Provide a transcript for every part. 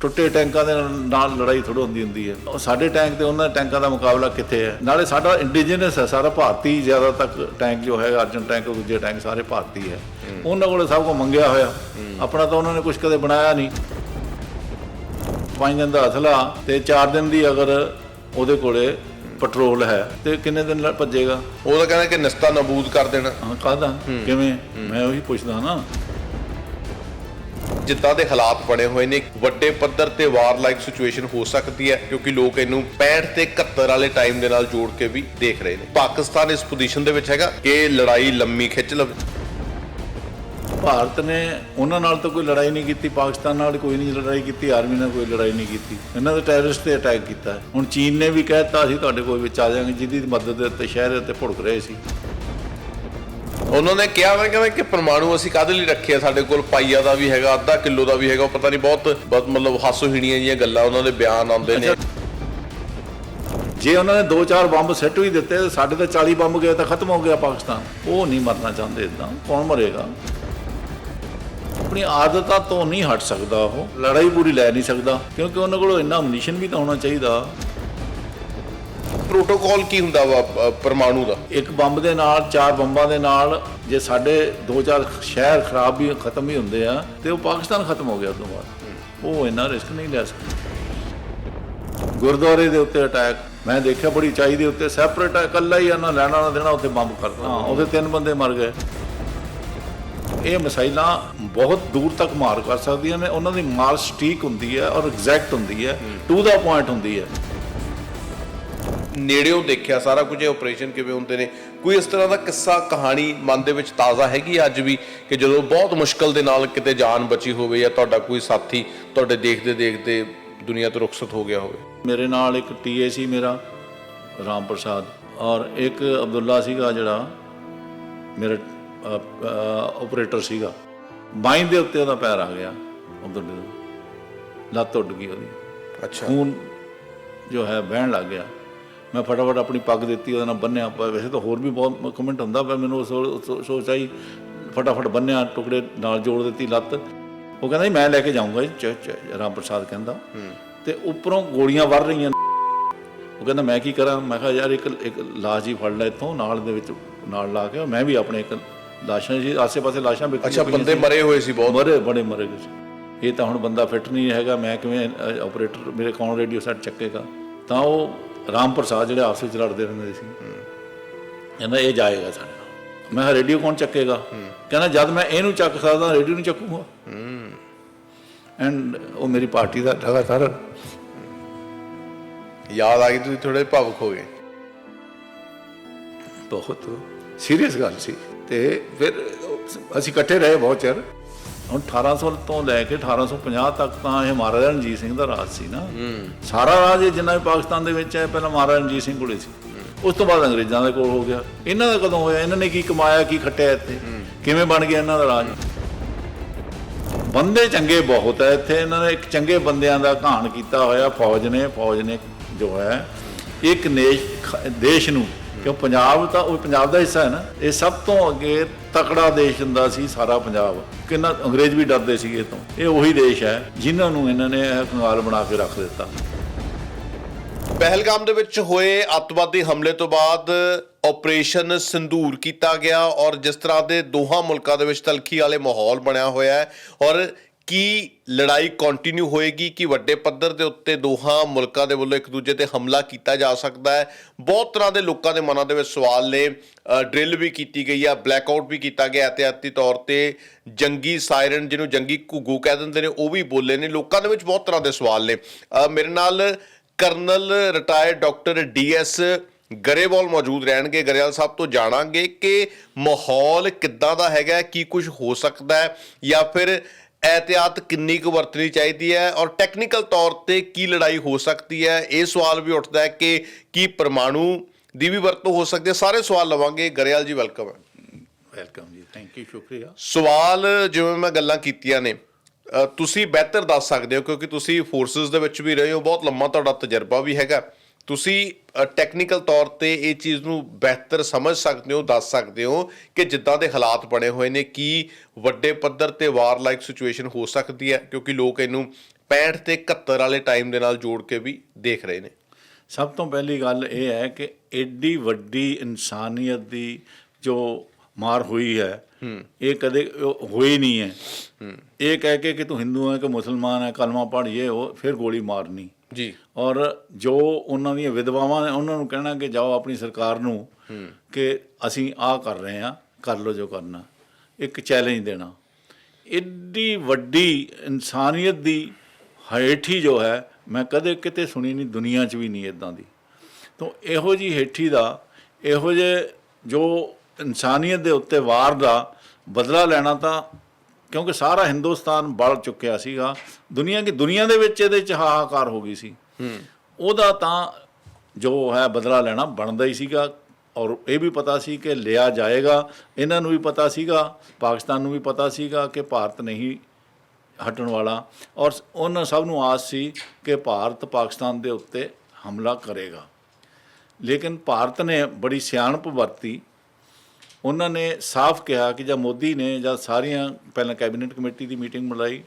ਟੁੱਟੇ ਟੈਂਕਾਂ ਦੇ ਨਾਲ ਲੜਾਈ ਥੋੜ੍ਹਾ ਹੁੰਦੀ ਹੁੰਦੀ ਹੈ। ਉਹ ਸਾਡੇ ਟੈਂਕ ਤੇ ਉਹਨਾਂ ਟੈਂਕਾਂ ਦਾ ਮੁਕਾਬਲਾ ਕਿੱਥੇ ਹੈ? ਨਾਲੇ ਸਾਡਾ ਇੰਡੀਜੀਨਸ ਹੈ ਸਾਰਾ ਭਾਰਤੀ ਜ਼ਿਆਦਾ ਤੱਕ ਟੈਂਕ ਜੋ ਹੈਗਾ ਅਰਜਨ ਟੈਂਕ ਦੂਜੇ ਟੈਂਕ ਸਾਰੇ ਭਾਰਤੀ ਹੈ। ਉਹਨਾਂ ਕੋਲੇ ਸਭ ਕੁਝ ਮੰਗਿਆ ਹੋਇਆ। ਆਪਣਾ ਤਾਂ ਉਹਨਾਂ ਨੇ ਕੁਝ ਕਦੇ ਬਣਾਇਆ ਨਹੀਂ। ਪੰਜ ਦਿਨ ਦਾ ਅਸਲਾ ਤੇ 4 ਦਿਨ ਦੀ ਅਗਰ ਉਹਦੇ ਕੋਲੇ ਪੈਟਰੋਲ ਹੈ ਤੇ ਕਿੰਨੇ ਦਿਨ ਭੱਜੇਗਾ? ਉਹ ਤਾਂ ਕਹਿੰਦਾ ਕਿ ਨਿਸਤਾ ਨਬੂਦ ਕਰ ਦੇਣਾ। ਹਾਂ ਕਾਹਦਾ? ਕਿਵੇਂ? ਮੈਂ ਉਹੀ ਪੁੱਛਦਾ ਨਾ। ਜਿੱਦਾਂ ਦੇ ਹਾਲਾਤ ਬਣੇ ਹੋਏ ਨੇ, ਵੱਡੇ ਪੱਧਰ ਤੇ ਵਾਰ ਲਾਈਕ ਸਿਚੁਏਸ਼ਨ ਹੋ ਸਕਦੀ ਹੈ, ਕਿਉਂਕਿ ਲੋਕ ਇਹਨੂੰ 65 ਤੇ 71 ਵਾਲੇ ਟਾਈਮ ਦੇ ਨਾਲ ਜੋੜ ਕੇ ਵੀ ਦੇਖ ਰਹੇ ਨੇ। ਪਾਕਿਸਤਾਨ ਇਸ ਪੋਜੀਸ਼ਨ ਦੇ ਵਿੱਚ ਹੈਗਾ ਕਿ ਲੜਾਈ ਲੰਮੀ ਖਿੱਚ ਲਵੇ। ਭਾਰਤ ਨੇ ਉਹਨਾਂ ਨਾਲ ਤਾਂ ਕੋਈ ਲੜਾਈ ਨਹੀਂ ਕੀਤੀ, ਪਾਕਿਸਤਾਨ ਨਾਲ ਕੋਈ ਨਹੀਂ ਲੜਾਈ ਕੀਤੀ ਆਰਮੀ ਨਾਲ ਕੋਈ ਲੜਾਈ ਨਹੀਂ ਕੀਤੀ। ਇਹਨਾਂ ਦੇ ਟੈਰਰਿਸਟ ਤੇ ਅਟੈਕ ਕੀਤਾ। ਹੁਣ ਚੀਨ ਨੇ ਵੀ ਕਹਿਤਾ ਅਸੀਂ ਤੁਹਾਡੇ ਕੋਲ ਵਿੱਚ ਆ ਜਾਵਾਂਗੇ, ਜਿਹਦੀ ਮਦਦ ਦੇ ਉੱਤੇ ਸ਼ਹਿਰ ਦੇ ਉੱਤੇ ਭੁੜਕ ਰਹੇ ਸੀ। ਉਹਨਾਂ ਨੇ ਕਿਹਾ ਵਾ ਕਹਿੰਦਾ ਕਿ ਪਰਮਾਣੂ ਅਸੀਂ ਕਾਹਦੇ ਲਈ ਰੱਖਿਆ ਸਾਡੇ ਕੋਲ ਪਾਈਆ ਦਾ ਵੀ ਹੈਗਾ, ਅੱਧਾ ਕਿਲੋ ਦਾ ਵੀ ਹੈਗਾ, ਉਹ ਪਤਾ ਨਹੀਂ ਬਹੁਤ ਬਹੁਤ ਮਤਲਬ ਹਾਸੋਹੀਣੀਆਂ ਜੀਆਂ ਗੱਲਾਂ ਉਹਨਾਂ ਦੇ ਬਿਆਨ ਆਉਂਦੇ ਨੇ। ਜੇ ਉਹਨਾਂ ਨੇ 2-4 ਬੰਬ ਸੈੱਟ ਵੀ ਦਿੱਤੇ ਤਾਂ ਸਾਡੇ ਤਾਂ 40 ਬੰਬ ਗਏ ਤਾਂ ਖਤਮ ਹੋ ਗਿਆ ਪਾਕਿਸਤਾਨ। ਉਹ ਨਹੀਂ ਮਰਨਾ ਚਾਹੁੰਦੇ ਇਦਾਂ ਕੌਣ ਮਰੇਗਾ? ਆਪਣੀ ਆਦਤਾਂ ਤੋਂ ਨਹੀਂ ਹਟ ਸਕਦਾ ਉਹ। ਲੜਾਈ ਪੂਰੀ ਲੈ ਨਹੀਂ ਸਕਦਾ, ਕਿਉਂਕਿ ਉਹਨਾਂ ਕੋਲ ਇੰਨਾ ਅਮਨੀਸ਼ਨ ਵੀ ਤਾਂ ਹੋਣਾ ਚਾਹੀਦਾ। ਪ੍ਰੋਟੋਕਾਲ ਕੀ ਹੁੰਦਾ ਵਾ ਪਰਮਾਣੂ ਦਾ? ਇੱਕ ਬੰਬ ਦੇ ਨਾਲ ਚਾਰ ਬੰਬਾਂ ਦੇ ਨਾਲ ਜੇ ਸਾਡੇ ਦੋ ਚਾਰ ਸ਼ਹਿਰ ਖਰਾਬ ਵੀ ਖਤਮ ਵੀ ਹੁੰਦੇ ਆ ਤੇ ਉਹ ਪਾਕਿਸਤਾਨ ਖਤਮ ਹੋ ਗਿਆ ਉਦੋਂ ਬਾਅਦ। ਉਹ ਇੰਨਾ ਰਿਸਕ ਨਹੀਂ ਲੈ ਸਕਦਾ। ਗੁਰਦੁਆਰੇ ਦੇ ਉੱਤੇ ਅਟੈਕ ਮੈਂ ਦੇਖਿਆ ਬੜੀ ਚਾਈ ਦੇ ਉੱਤੇ ਸੈਪਰੇਟ ਇਕੱਲਾ ਹੀ ਇਹਨਾਂ ਲੈਣਾ ਨਾ ਦੇਣਾ ਉੱਤੇ ਬੰਬ ਕਰਦਾ ਉਹਦੇ ਤਿੰਨ ਬੰਦੇ ਮਰ ਗਏ। ਇਹ ਮਿਸਾਈਲਾਂ ਬਹੁਤ ਦੂਰ ਤੱਕ ਮਾਰ ਕਰ ਸਕਦੀਆਂ ਨੇ ਉਹਨਾਂ ਦੀ ਮਾਰ ਸਟੀਕ ਹੁੰਦੀ ਹੈ ਔਰ ਐਗਜ਼ੈਕਟ ਹੁੰਦੀ ਹੈ ਟੂ ਦਾ ਪੁਆਇੰਟ ਹੁੰਦੀ ਹੈ। ਨੇੜਿਓਂ ਦੇਖਿਆ ਸਾਰਾ ਕੁਝ ਇਹ ਆਪਰੇਸ਼ਨ ਕਿਵੇਂ ਹੁੰਦੇ ਨੇ। ਕੋਈ ਇਸ ਤਰ੍ਹਾਂ ਦਾ ਕਿੱਸਾ ਕਹਾਣੀ ਮਨ ਦੇ ਵਿੱਚ ਤਾਜ਼ਾ ਹੈਗੀ ਅੱਜ ਵੀ ਕਿ ਜਦੋਂ ਬਹੁਤ ਮੁਸ਼ਕਲ ਦੇ ਨਾਲ ਕਿਤੇ ਜਾਨ ਬਚੀ ਹੋਵੇ ਜਾਂ ਤੁਹਾਡਾ ਕੋਈ ਸਾਥੀ ਤੁਹਾਡੇ ਦੇਖਦੇ ਦੇਖਦੇ ਦੁਨੀਆ ਤੋਂ ਰੁਖਸਤ ਹੋ ਗਿਆ ਹੋਵੇ। ਮੇਰੇ ਨਾਲ ਇੱਕ ਟੀਏ ਸੀ ਮੇਰਾ ਰਾਮ ਪ੍ਰਸਾਦ ਔਰ ਇੱਕ ਅਬਦੁੱਲਾ ਸੀਗਾ ਜਿਹੜਾ ਮੇਰਾ ਆਪਰੇਟਰ ਸੀਗਾ। ਬਾਈਂ ਦੇ ਉੱਤੇ ਉਹਦਾ ਪੈਰ ਆ ਗਿਆ ਅਬਦੁੱਲੇ ਦਾ ਲੱਤ ਉੱਡ ਗਈ ਉਹਦੀ। ਅੱਛਾ। ਖੂਨ ਜੋ ਹੈ ਵਹਿਣ ਲੱਗ ਗਿਆ। ਮੈਂ ਫਟਾਫਟ ਆਪਣੀ ਪੱਗ ਦਿੱਤੀ ਉਹਦੇ ਨਾਲ ਬੰਨਿਆ ਪ- ਵੈਸੇ ਤਾਂ ਹੋਰ ਵੀ ਬਹੁਤ ਕਮੈਂਟ ਹੁੰਦਾ ਪਰ ਮੈਨੂੰ ਸੋਚ ਆਈ ਫਟਾਫਟ ਬੰਨਿਆ ਟੁਕੜੇ ਨਾਲ ਜੋੜ ਦਿੱਤੀ ਲੱਤ। ਉਹ ਕਹਿੰਦਾ ਜੀ ਮੈਂ ਲੈ ਕੇ ਜਾਊਂਗਾ ਜੀ। ਚ- ਚ- ਰਾਮ ਪ੍ਰਸਾਦ ਕਹਿੰਦਾ। ਤੇ ਉੱਪਰੋਂ ਗੋਲੀਆਂ ਵਰ ਰਹੀਆਂ ਉਹ ਕਹਿੰਦਾ ਮੈਂ ਕੀ ਕਰਾਂ? ਮੈਂ ਕਿਹਾ ਯਾਰ ਇੱਕ ਇੱਕ ਲਾਸ਼ ਹੀ ਫੜ ਲੈ ਇੱਥੋਂ ਨਾਲ ਦੇ ਵਿੱਚ ਨਾਲ ਲਾ ਕੇ ਮੈਂ ਵੀ ਆਪਣੇ ਇੱਕ ਲਾਸ਼ਾਂ ਜੀ ਆਸੇ-ਪਾਸੇ ਲਾਸ਼ਾਂ ਵਿਖਰੀਆਂ ਅੱਛਾ ਬੰਦੇ। ਮਰੇ ਹੋਏ ਸੀ ਬਹੁਤ। ਮਰੇ ਬੜੇ ਮਰੇ। ਇਹ ਤਾਂ ਹੁਣ ਬੰਦਾ ਫਿੱਟ ਨਹੀਂ ਹੈਗਾ ਮੈਂ ਕਿਵੇਂ ਆਪਰੇਟਰ ਮੇਰੇ ਕੌਣ ਰੇਡੀਓ ਸੈੱਟ ਚੱਕੇਗਾ? ਤਾਂ ਉਹ ਰਾਮ ਪ੍ਰਸਾਦ ਜਿਹੜੇ ਆਪਸ ਵਿੱਚ ਲੜਦੇ ਰਹਿੰਦੇ ਸੀ। ਕਹਿੰਦਾ ਇਹ ਜਾਏਗਾ ਸਾਡੇ ਨਾਲ। ਮੈਂ ਰੇਡੀਓ ਕੌਣ ਚੱਕੇਗਾ? ਕਹਿੰਦਾ ਜਦ ਮੈਂ ਇਹਨੂੰ ਚੱਕ ਸਕਦਾ ਰੇਡੀਓ ਨੂੰ ਚੱਕੂਗਾ। ਐਂਡ ਉਹ ਮੇਰੀ ਪਾਰਟੀ ਦਾ ਲਗਾਤਾਰ ਯਾਦ ਆ ਗਈ ਤੁਸੀਂ ਥੋੜੇ ਭਾਵੁਕ ਹੋ ਗਏ। ਬਹੁਤ ਸੀਰੀਅਸ ਗੱਲ ਸੀ। ਤੇ ਫਿਰ ਅਸੀਂ ਇਕੱਠੇ ਰਹੇ ਬਹੁਤ ਚਿਰ। ਹੁਣ 1800 ਤੋਂ ਲੈ ਕੇ 1850 ਤੱਕ ਤਾਂ ਇਹ ਮਹਾਰਾਜਾ ਰਣਜੀਤ ਸਿੰਘ ਦਾ ਰਾਜ ਸੀ ਨਾ। ਸਾਰਾ ਰਾਜ ਇਹ ਜਿੰਨਾ ਵੀ ਪਾਕਿਸਤਾਨ ਦੇ ਵਿੱਚ ਹੈ ਪਹਿਲਾਂ ਮਹਾਰਾਜਾ ਰਣਜੀਤ ਸਿੰਘ ਕੋਲੇ ਸੀ। ਉਸ ਤੋਂ ਬਾਅਦ ਅੰਗਰੇਜ਼ਾਂ ਦੇ ਕੋਲ ਹੋ ਗਿਆ। ਇਹਨਾਂ ਦਾ ਕਦੋਂ ਹੋਇਆ? ਇਹਨਾਂ ਨੇ ਕੀ ਕਮਾਇਆ ਕੀ ਖੱਟਿਆ ਇੱਥੇ? ਕਿਵੇਂ ਬਣ ਗਿਆ ਇਹਨਾਂ ਦਾ ਰਾਜ? ਬੰਦੇ ਚੰਗੇ ਬਹੁਤ ਹੈ ਇੱਥੇ। ਇਹਨਾਂ ਨੇ ਇੱਕ ਚੰਗੇ ਬੰਦਿਆਂ ਦਾ ਕਹਾਣ ਕੀਤਾ ਹੋਇਆ। ਫੌਜ ਨੇ ਫੌਜ ਨੇ ਜੋ ਹੈ ਇੱਕ ਦੇਸ਼ ਨੂੰ ਕਿਉਂ ਪੰਜਾਬ ਤਾਂ ਉਹ ਪੰਜਾਬ ਦਾ ਹਿੱਸਾ ਹੈ ਨਾ। ਇਹ ਸਭ ਤੋਂ ਅੱਗੇ ਤਕੜਾ ਦੇਸ਼ ਹੁੰਦਾ ਸੀ ਸਾਰਾ ਪੰਜਾਬ। ਕਿੰਨਾ ਅੰਗਰੇਜ਼ ਵੀ ਡਰਦੇ ਸੀਗੇ ਇਹ ਤੋਂ ਇਹ ਉਹੀ ਦੇਸ਼ ਹੈ ਜਿਨ੍ਹਾਂ ਨੂੰ ਇਹਨਾਂ ਨੇ ਇਹ ਕੰਗਾਲ ਬਣਾ ਕੇ ਰੱਖ ਦਿੱਤਾ। ਪਹਿਲਗਾਮ ਦੇ ਵਿੱਚ ਹੋਏ ਅੱਤਵਾਦੀ ਹਮਲੇ ਤੋਂ ਬਾਅਦ ਆਪਰੇਸ਼ਨ ਸਿੰਦੂਰ ਕੀਤਾ ਗਿਆ ਔਰ ਜਿਸ ਤਰ੍ਹਾਂ ਦੇ ਦੋਹਾਂ ਮੁਲਕਾਂ ਦੇ ਵਿੱਚ ਤਲਖੀ ਵਾਲੇ ਮਾਹੌਲ ਬਣਿਆ ਹੋਇਆ ਹੈ ਔਰ ਕੀ ਲੜਾਈ ਕੰਟੀਨਿਊ ਹੋਏਗੀ, ਕਿ ਵੱਡੇ ਪੱਧਰ ਦੇ ਉੱਤੇ ਦੋਹਾਂ ਮੁਲਕਾਂ ਦੇ ਵੱਲੋਂ ਇੱਕ ਦੂਜੇ ਤੇ ਹਮਲਾ ਕੀਤਾ ਜਾ ਸਕਦਾ ਹੈ? ਬਹੁਤ ਤਰ੍ਹਾਂ ਦੇ ਲੋਕਾਂ ਦੇ ਮਨਾਂ ਦੇ ਵਿੱਚ ਸਵਾਲ ਨੇ। ਡਰਿਲ ਵੀ ਕੀਤੀ ਗਈ ਆ ਬਲੈਕ ਆਊਟ ਵੀ ਕੀਤਾ ਗਿਆ। ਇਤਿਹਾਤੀ ਤੌਰ ਤੇ ਜੰਗੀ ਸਾਇਰਨ ਜਿਹਨੂੰ ਜੰਗੀ ਘੁੱਗੂ ਕਹਿ ਦਿੰਦੇ ਨੇ, ਉਹ ਵੀ ਬੋਲੇ ਨੇ। ਲੋਕਾਂ ਦੇ ਵਿੱਚ ਬਹੁਤ ਤਰ੍ਹਾਂ ਦੇ ਸਵਾਲ ਨੇ। ਮੇਰੇ ਨਾਲ colonel retired doctor DS Grewal ਮੌਜੂਦ ਰਹਿਣਗੇ। ਗਰੇਵਾਲ ਸਾਹਿਬ ਤੋਂ ਜਾਣਾਂਗੇ ਕਿ ਮਾਹੌਲ ਕਿੱਦਾਂ ਦਾ ਹੈਗਾ, ਕੀ ਕੁਝ ਹੋ ਸਕਦਾ ਹੈ ਜਾਂ ਫਿਰ ਐਹਤਿਆਤ ਕਿੰਨੀ ਕੁ ਵਰਤਣੀ ਚਾਹੀਦੀ ਹੈ ਔਰ ਟੈਕਨੀਕਲ ਤੌਰ ਤੇ ਕੀ ਲੜਾਈ ਹੋ ਸਕਦੀ ਹੈ ਇਹ ਸਵਾਲ ਵੀ ਉੱਠਦਾ ਹੈ ਕਿ ਕੀ ਪਰਮਾਣੂ ਦੀ ਵੀ ਵਰਤੋਂ ਹੋ ਸਕਦੀ ਹੈ ਸਾਰੇ ਸਵਾਲ ਲਵਾਂਗੇ ਗਰੇਵਾਲ ਜੀ ਵੈਲਕਮ ਹੈ ਵੈਲਕਮ ਜੀ ਥੈਂਕ ਯੂ ਸ਼ੁਕਰੀਆ ਸਵਾਲ ਜਿਵੇਂ ਮੈਂ ਗੱਲਾਂ ਕੀਤੀਆਂ ਨੇ ਤੁਸੀਂ ਬਿਹਤਰ ਦੱਸ ਸਕਦੇ ਹੋ ਕਿਉਂਕਿ ਤੁਸੀਂ ਫੋਰਸਸ ਦੇ ਵਿੱਚ ਵੀ ਰਹੇ ਹੋ ਬਹੁਤ ਲੰਮਾ ਤੁਹਾਡਾ ਤਜਰਬਾ ਵੀ ਹੈਗਾ ਤੁਸੀਂ ਟੈਕਨੀਕਲ ਤੌਰ ਤੇ ਇਹ ਚੀਜ਼ ਨੂੰ ਬਿਹਤਰ ਸਮਝ ਸਕਦੇ ਹੋ ਦੱਸ ਸਕਦੇ ਹੋ ਕਿ ਜਿੱਦਾਂ ਦੇ ਹਾਲਾਤ ਬਣੇ ਹੋਏ ਨੇ ਕੀ ਵੱਡੇ ਪੱਧਰ ਤੇ ਵਾਰ ਲਾਈਕ ਸਿਚੁਏਸ਼ਨ ਹੋ ਸਕਦੀ ਹੈ ਕਿਉਂਕਿ ਲੋਕ ਇਹਨੂੰ 65 ਤੇ 71 ਵਾਲੇ ਟਾਈਮ ਦੇ ਨਾਲ ਜੋੜ ਕੇ ਵੀ ਦੇਖ ਰਹੇ ਨੇ। ਸਭ ਤੋਂ ਪਹਿਲੀ ਗੱਲ ਇਹ ਹੈ ਕਿ ਐਡੀ ਵੱਡੀ ਇਨਸਾਨੀਅਤ ਦੀ ਜੋ ਮਾਰ ਹੋਈ ਹੈ ਇਹ ਕਦੇ ਹੋਈ ਨਹੀਂ ਹੈ। ਇਹ ਕਹਿ ਕੇ ਕਿ ਤੂੰ ਹਿੰਦੂ ਹੈ ਕਿ ਮੁਸਲਮਾਨ ਹੈ ਕਲਮਾ ਪੜ੍ਹੀਏ ਉਹ ਫਿਰ ਗੋਲੀ ਮਾਰਨੀ। ਜੀ। ਔਰ ਜੋ ਉਹਨਾਂ ਦੀਆਂ ਵਿਧਵਾਵਾਂ ਨੇ, ਉਹਨਾਂ ਨੂੰ ਕਹਿਣਾ ਕਿ ਜਾਓ ਆਪਣੀ ਸਰਕਾਰ ਨੂੰ ਕਿ ਅਸੀਂ ਆਹ ਕਰ ਰਹੇ ਹਾਂ, ਕਰ ਲਓ ਜੋ ਕਰਨਾ। ਇੱਕ ਚੈਲੰਜ ਦੇਣਾ। ਇੱਡੀ ਵੱਡੀ ਇਨਸਾਨੀਅਤ ਦੀ ਹੇਠੀ ਜੋ ਹੈ, ਮੈਂ ਕਦੇ ਕਿਤੇ ਸੁਣੀ ਨਹੀਂ, ਦੁਨੀਆ 'ਚ ਵੀ ਨਹੀਂ ਇਦਾਂ ਦੀ। ਤੋਂ ਇਹੋ ਜੀ ਹੇਠੀ ਦਾ, ਇਹੋ ਜੇ ਜੋ ਇਨਸਾਨੀਅਤ ਦੇ ਉੱਤੇ ਵਾਰ ਦਾ ਬਦਲਾ ਲੈਣਾ ਤਾਂ ਕਿਉਂਕਿ ਸਾਰਾ ਹਿੰਦੁਸਤਾਨ ਬਲ ਚੁੱਕਿਆ ਸੀਗਾ। ਦੁਨੀਆ ਦੀ ਦੁਨੀਆ ਦੇ ਵਿੱਚ ਇਹਦੇ ਚ ਹਾਹਾਕਾਰ ਹੋ ਗਈ ਸੀ। ਉਹਦਾ ਤਾਂ ਜੋ ਹੈ ਬਦਲਾ ਲੈਣਾ ਬਣਦਾ ਹੀ ਸੀਗਾ। ਔਰ ਇਹ ਵੀ ਪਤਾ ਸੀ ਕਿ ਲਿਆ ਜਾਏਗਾ। ਇਹਨਾਂ ਨੂੰ ਵੀ ਪਤਾ ਸੀਗਾ ਪਾਕਿਸਤਾਨ ਨੂੰ ਵੀ ਪਤਾ ਸੀਗਾ ਕਿ ਭਾਰਤ ਨਹੀਂ ਹਟਣ ਵਾਲਾ। ਔਰ ਉਹਨਾਂ ਸਭ ਨੂੰ ਆਸ ਸੀ ਕਿ ਭਾਰਤ ਪਾਕਿਸਤਾਨ ਦੇ ਉੱਤੇ ਹਮਲਾ ਕਰੇਗਾ। ਲੇਕਿਨ ਭਾਰਤ ਨੇ ਬੜੀ ਸਿਆਣਪ ਵਰਤੀ। ਉਹਨਾਂ ਨੇ ਸਾਫ਼ ਕਿਹਾ ਕਿ ਜਦ ਮੋਦੀ ਨੇ ਜਦ ਸਾਰੀਆਂ ਪਹਿਲਾਂ ਕੈਬਨਿਟ ਕਮੇਟੀ ਦੀ ਮੀਟਿੰਗ ਬੁਲਾਈ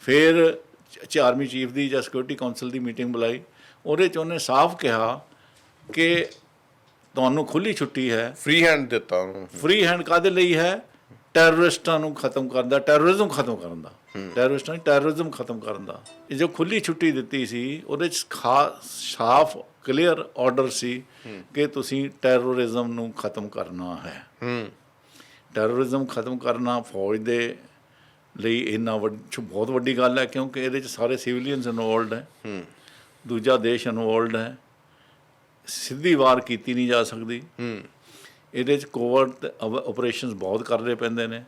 ਫਿਰ ਆਰਮੀ ਚੀਫ ਦੀ ਜਾਂ ਸਿਕਿਉਰਿਟੀ ਕਾਉਂਸਲ ਦੀ ਮੀਟਿੰਗ ਬੁਲਾਈ। ਉਹਦੇ 'ਚ ਉਹਨੇ ਸਾਫ਼ ਕਿਹਾ ਕਿ ਤੁਹਾਨੂੰ ਖੁੱਲੀ ਛੁੱਟੀ ਹੈ। ਫ੍ਰੀ ਹੈਂਡ ਦਿੱਤਾ ਉਹਨੂੰ। ਫ੍ਰੀ ਹੈਂਡ ਕਾਦੇ ਲਈ ਹੈ? ਟੈਰਰਿਸਟਾਂ ਨੂੰ ਖਤਮ ਕਰਨ ਦਾ ਟੈਰਰਿਜ਼ਮ ਖਤਮ ਕਰਨ ਦਾ। ਟੈਰਰਿਸਟਾਂ ਨਹੀਂ ਟੈਰਰਿਜ਼ਮ ਖਤਮ ਕਰਨ ਦਾ। ਇਹ ਜੋ ਖੁੱਲੀ ਛੁੱਟੀ ਦਿੱਤੀ ਸੀ ਉਹਦੇ ਚ ਖਾਸ ਸਾਫ਼ ਕਲੀਅਰ ਆਰਡਰ ਸੀ ਕਿ ਤੁਸੀਂ ਟੈਰਰਿਜ਼ਮ ਨੂੰ ਖਤਮ ਕਰਨਾ ਹੈ। ਹੂੰ। ਟੈਰਰਿਜ਼ਮ ਖਤਮ ਕਰਨਾ ਫੌਜ ਦੇ ਲਈ ਇੰਨਾ ਵੱਡ- ਬਹੁਤ ਵੱਡੀ ਗੱਲ ਹੈ ਕਿਉਂਕਿ ਇਹਦੇ ਚ ਸਾਰੇ ਸਿਵਿਲੀਅਨਸ ਇਨਵੋਲਡ ਹੈ। ਹੂੰ। ਦੂਜਾ ਦੇਸ਼ ਇਨਵੋਲਡ ਹੈ। ਸਿੱਧੀ ਵਾਰ ਕੀਤੀ ਨਹੀਂ ਜਾ ਸਕਦੀ। ਹੂੰ। ਇਹਦੇ ਚ ਕੋਵਰਟ ਆਪਰੇਸ਼ਨਸ ਬਹੁਤ ਕਰਨੇ ਪੈਂਦੇ ਨੇ।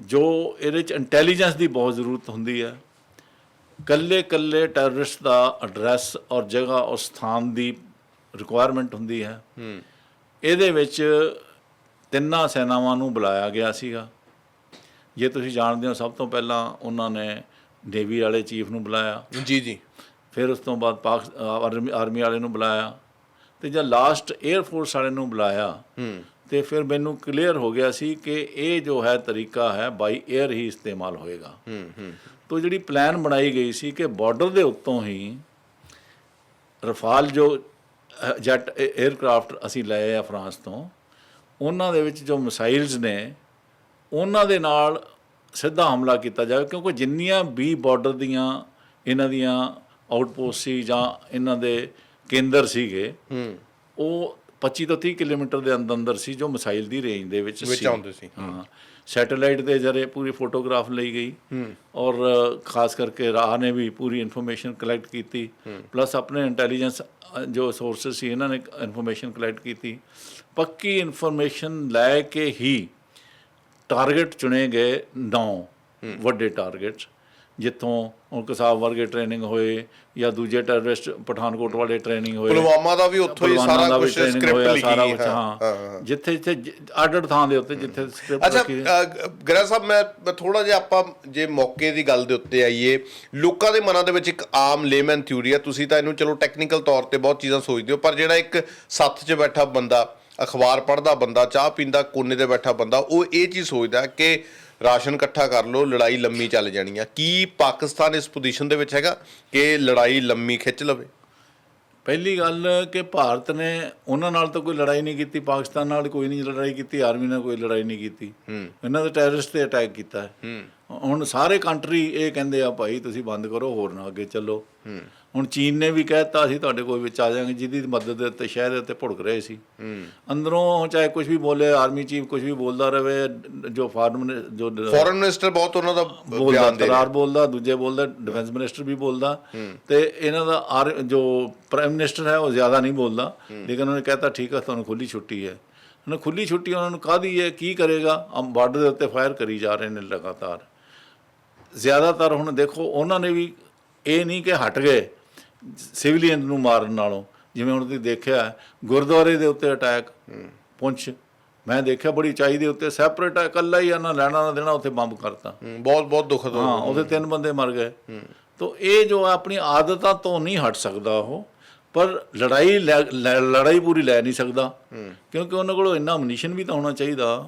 ਜੋ ਇਹਦੇ ਚ ਇੰਟੈਲੀਜੈਂਸ ਦੀ ਬਹੁਤ ਜ਼ਰੂਰਤ ਹੁੰਦੀ ਹੈ। ਕੱਲੇ ਕੱਲੇ ਟੈਰਰਿਸਟ ਦਾ ਐਡਰੈਸ ਔਰ ਜਗ੍ਹਾ ਔਰ ਸਥਾਨ ਦੀ ਰਿਕੁਆਇਰਮੈਂਟ ਹੁੰਦੀ ਹੈ। ਹੂੰ। ਇਹਦੇ ਵਿੱਚ ਤਿੰਨਾਂ ਸੈਨਾਵਾਂ ਨੂੰ ਬੁਲਾਇਆ ਗਿਆ ਸੀਗਾ। ਜੇ ਤੁਸੀਂ ਜਾਣਦੇ ਹੋ ਸਭ ਤੋਂ ਪਹਿਲਾਂ ਉਹਨਾਂ ਨੇ ਨੇਵੀ ਵਾਲੇ ਚੀਫ ਨੂੰ ਬੁਲਾਇਆ। ਜੀ ਜੀ। ਫਿਰ ਉਸ ਤੋਂ ਬਾਅਦ ਪਾਕ ਆਰਮੀ ਆਰਮੀ ਵਾਲੇ ਨੂੰ ਬੁਲਾਇਆ ਤੇ ਜਦ ਲਾਸਟ 에ਅਰ ਫੋਰਸ ਵਾਲੇ ਨੂੰ ਬੁਲਾਇਆ ਹੂੰ। ਤੇ ਫਿਰ ਮੈਨੂੰ ਕਲੀਅਰ ਹੋ ਗਿਆ ਸੀ ਕਿ ਇਹ ਜੋ ਹੈ ਤਰੀਕਾ ਹੈ ਬਾਈ 에ਅਰ ਹੀ ਇਸਤੇਮਾਲ ਹੋਏਗਾ। ਹੂੰ ਹੂੰ। ਤੋ ਜਿਹੜੀ ਪਲਾਨ ਬਣਾਈ ਗਈ ਸੀ ਕਿ ਬਾਰਡਰ ਦੇ ਉੱਤੋਂ ਹੀ ਰਫਾਲ ਜੋ ਜੈਟ 에ਅਰਕ੍ਰਾਫਟ ਅਸੀਂ ਲਏ ਆ ਫਰਾਂਸ ਤੋਂ ਉਹਨਾਂ ਦੇ ਵਿੱਚ ਜੋ ਮਿਸਾਈਲਸ ਨੇ ਉਹਨਾਂ ਦੇ ਨਾਲ ਸਿੱਧਾ ਹਮਲਾ ਕੀਤਾ ਜਾਵੇ ਕਿਉਂਕਿ ਜਿੰਨੀਆਂ ਵੀ ਬਾਰਡਰ ਦੀਆਂ ਇਹਨਾਂ ਦੀਆਂ ਆਊਟਪੋਸਟ ਸੀ ਜਾਂ ਇਹਨਾਂ ਦੇ ਕੇਂਦਰ ਸੀਗੇ ਹੂੰ। ਉਹ 25 ਤੋਂ 30 ਕਿਲੋਮੀਟਰ ਦੇ ਅੰਦਰ ਅੰਦਰ ਸੀ ਜੋ ਮਿਸਾਈਲ ਦੀ ਰੇਂਜ ਦੇ ਵਿੱਚ ਵਿੱਚ ਸੀ। ਆਉਂਦੇ ਸੀ। ਹਾਂ। ਸੈਟੇਲਾਈਟ ਦੇ ਜਰੇ ਪੂਰੀ ਫੋਟੋਗ੍ਰਾਫ ਲਈ ਗਈ। ਔਰ ਖਾਸ ਕਰਕੇ ਰਾਹ ਨੇ ਵੀ ਪੂਰੀ ਇਨਫੋਰਮੇਸ਼ਨ ਕਲੈਕਟ ਕੀਤੀ। ਪਲੱਸ ਆਪਣੇ ਇੰਟੈਲੀਜੈਂਸ ਜੋ ਸੋਰਸਸ ਸੀ ਇਹਨਾਂ ਨੇ ਇਨਫੋਰਮੇਸ਼ਨ ਕਲੈਕਟ ਕੀਤੀ। ਪੱਕੀ ਇਨਫੋਰਮੇਸ਼ਨ ਲੈ ਕੇ ਹੀ ਟਾਰਗੇਟ ਚੁਣੇ ਗਏ ਨੌ ਵੱਡੇ ਟਾਰਗੇਟਸ। ਜਿੱਥੋਂ ਉਹ ਕਸਾਬ ਵਰਗੇ ਟ੍ਰੇਨਿੰਗ ਹੋਏ ਜਾਂ ਦੂਜੇ ਟੈਰਰਿਸਟ ਪਠਾਨਕੋਟ ਵਾਲੇ ਟ੍ਰੇਨਿੰਗ ਹੋਏ ਪੁਲਵਾਮਾ ਦਾ ਵੀ ਉੱਥੋਂ ਹੀ ਸਾਰਾ ਕੁਝ ਸਕ੍ਰਿਪਟ ਲਿਖੀ ਸਾਰਾ ਕੁਛ, ਹਾਂ। ਜਿੱਥੇ ਜਿੱਥੇ ਅੱਡ ਥਾਂ ਦੇ ਉੱਤੇ ਜਿੱਥੇ ਸਕ੍ਰਿਪਟ ਅੱਛਾ ਗਰਾ ਸਾਹਿਬ ਮੈਂ ਥੋੜਾ ਜਿਹਾ ਆਪਾਂ ਜੇ ਮੌਕੇ ਦੀ ਗੱਲ ਦੇ ਉੱਤੇ ਆਈਏ ਲੋਕਾਂ ਦੇ ਮਨਾਂ ਦੇ ਵਿੱਚ ਇੱਕ ਆਮ ਲੇਮਨ ਥਿਊਰੀ ਆ ਤੁਸੀਂ ਤਾਂ ਇਹਨੂੰ ਚਲੋ ਟੈਕਨੀਕਲ ਤੌਰ ਤੇ ਬਹੁਤ ਚੀਜ਼ਾਂ ਸੋਚਦੇ ਹੋ ਪਰ ਜਿਹੜਾ ਇੱਕ ਸੱਥ 'ਚ ਬੈਠਾ ਬੰਦਾ ਅਖਬਾਰ ਪੜ੍ਹਦਾ ਬੰਦਾ ਚਾਹ ਪੀਂਦਾ ਕੋਨੇ ਤੇ ਬੈਠਾ ਬੰਦਾ ਉਹ ਇਹ ਚੀਜ਼ ਸੋਚਦਾ ਕਿ ਰਾਸ਼ਨ ਇਕੱਠਾ ਕਰ ਲਓ ਲੜਾਈ ਲੰਮੀ ਚੱਲ ਜਾਣੀ ਆ। ਕੀ ਪਾਕਿਸਤਾਨ ਇਸ ਪੋਜੀਸ਼ਨ ਦੇ ਵਿੱਚ ਹੈਗਾ ਕਿ ਲੜਾਈ ਲੰਮੀ ਖਿੱਚ ਲਵੇ? ਪਹਿਲੀ ਗੱਲ ਕਿ ਭਾਰਤ ਨੇ ਉਹਨਾਂ ਨਾਲ ਤਾਂ ਕੋਈ ਲੜਾਈ ਨਹੀਂ ਕੀਤੀ ਪਾਕਿਸਤਾਨ ਨਾਲ ਕੋਈ ਨਹੀਂ ਲੜਾਈ ਕੀਤੀ ਆਰਮੀ ਨਾਲ ਕੋਈ ਲੜਾਈ ਨਹੀਂ ਕੀਤੀ। ਇਹਨਾਂ ਦੇ ਟੈਰਰਿਸਟ ਤੇ ਅਟੈਕ ਕੀਤਾ। ਹੈ। ਹੁਣ ਸਾਰੇ ਕੰਟਰੀ ਇਹ ਕਹਿੰਦੇ ਆ ਭਾਈ ਤੁਸੀਂ ਬੰਦ ਕਰੋ ਹੋਰ ਨਾ ਅੱਗੇ ਚੱਲੋ। ਹੁਣ ਚੀਨ ਨੇ ਵੀ ਕਹਿਤਾ ਅਸੀਂ ਤੁਹਾਡੇ ਕੋਲ ਵਿੱਚ ਆ ਜਾਾਂਗੇ ਜਿਹਦੀ ਮਦਦ ਦੇ ਉੱਤੇ ਸ਼ਹਿਰ ਦੇ ਉੱਤੇ ਭੁੜਕ ਰਹੇ ਸੀ। ਅੰਦਰੋਂ ਚਾਹੇ ਕੁਝ ਵੀ ਬੋਲੇ ਆਰਮੀ ਚੀਫ ਕੁਝ ਵੀ ਬੋਲਦਾ ਰਵੇ ਜੋ ਫਾਰਮ ਜੋ ਫੋਰਨ ਮਿਨਿਸਟਰ ਬਹੁਤ ਉਹਨਾਂ ਦਾ ਬਿਆਨ ਦੇ ਤਰਾਰ ਬੋਲਦਾ ਦੂਜੇ ਬੋਲਦਾ ਡਿਫੈਂਸ ਮਿਨਿਸਟਰ ਵੀ ਬੋਲਦਾ। ਤੇ ਇਹਨਾਂ ਦਾ ਜੋ ਪ੍ਰਾਈਮ ਮਿਨਿਸਟਰ ਹੈ ਉਹ ਜ਼ਿਆਦਾ ਨਹੀਂ ਬੋਲਦਾ। ਲੇਕਿਨ ਉਹਨੇ ਕਹਿਤਾ ਠੀਕ ਹੈ ਤੁਹਾਨੂੰ ਖੁੱਲੀ ਛੁੱਟੀ ਹੈ। ਉਹਨੇ ਖੁੱਲੀ ਛੁੱਟੀ ਉਹਨਾਂ ਨੂੰ ਕਾਹਦੀ ਹੈ ਕੀ ਕਰੇਗਾ? ਅਮ ਬਾਰਡਰ ਦੇ ਉੱਤੇ ਫਾਇਰ ਕਰੀ ਜਾ ਰਹੇ ਨੇ ਲਗਾਤਾਰ। ਜ਼ਿਆਦਾਤਰ ਹੁਣ ਦੇਖੋ ਉਹਨਾਂ ਨੇ ਵੀ ਇਹ ਨਹੀਂ ਕਿ ਹਟ ਗਏ। ਸਿਵਲੀਅਨ ਨੂੰ ਮਾਰਨ ਨਾਲੋਂ ਜਿਵੇਂ ਹੁਣ ਤੁਸੀਂ ਦੇਖਿਆ ਗੁਰਦੁਆਰੇ ਦੇ ਉੱਤੇ ਅਟੈਕ ਪੁੰਛ। ਮੈਂ ਦੇਖਿਆ ਬੜੀ ਚਾਈ ਦੇ ਉੱਤੇ ਸੈਪਰੇਟ ਇਕੱਲਾ ਹੀ ਇਹਨਾਂ ਲੈਣਾ ਨਾ ਦੇਣਾ ਉੱਥੇ ਬੰਬ ਕਰਤਾ। ਬਹੁਤ ਬਹੁਤ ਦੁਖਦ ਹਾਂ ਉਹਦੇ ਤਿੰਨ ਬੰਦੇ ਮਰ ਗਏ। ਤੋ ਇਹ ਜੋ ਆਪਣੀ ਆਦਤਾਂ ਤੋਂ ਨਹੀਂ ਹਟ ਸਕਦਾ ਉਹ ਪਰ ਲੜਾਈ ਲੜਾਈ ਪੂਰੀ ਲੈ ਨਹੀਂ ਸਕਦਾ। ਕਿਉਂਕਿ ਉਹਨਾਂ ਕੋਲ ਇੰਨਾ ਮਨੀਸ਼ਨ ਵੀ ਤਾਂ ਹੋਣਾ ਚਾਹੀਦਾ।